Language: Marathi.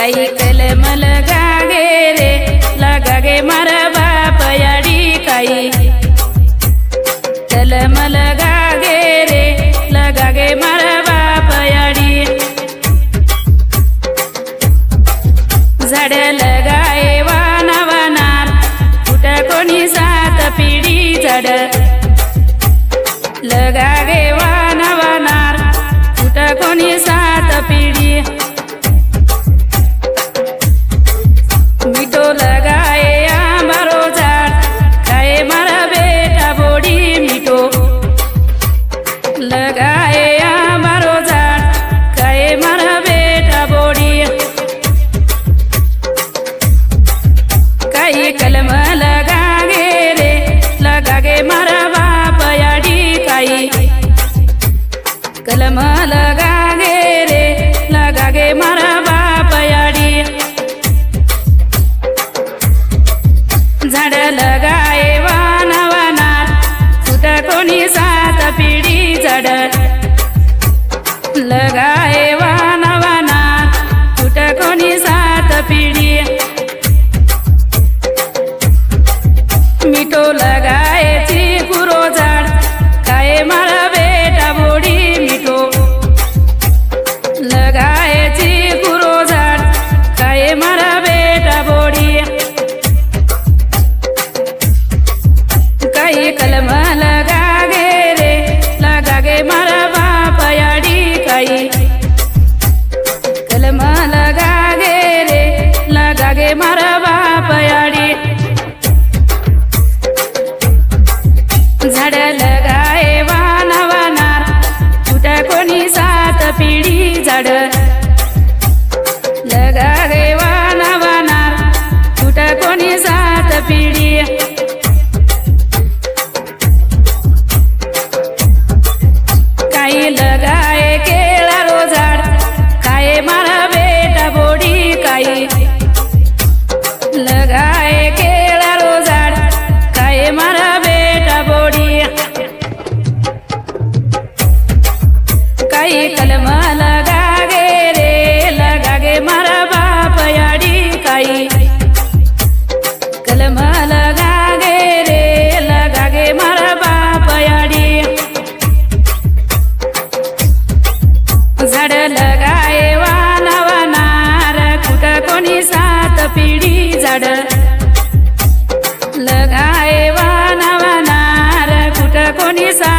काही कलम लगागे रे लगागे मारा बाप याडी काही. कलम लगागे रे लगागे मारा बाप याडी. झाड लगाय वाना वानार कुठं कोणी सात पिढी झाड. लगागे वाना वानार कुठ कोणी सात झाड लगाए वानवनात. वानार कोणी सात पिढी झाड लगाय वानवनात. वानार कोणी सात पिढी. मिठो लगाए चिकुरो पिढी झाड लगागे वाना वानार कुठं कोणी सात कोणी सात पिढी झाड लगाय वाना वानार कुठं कोणी सात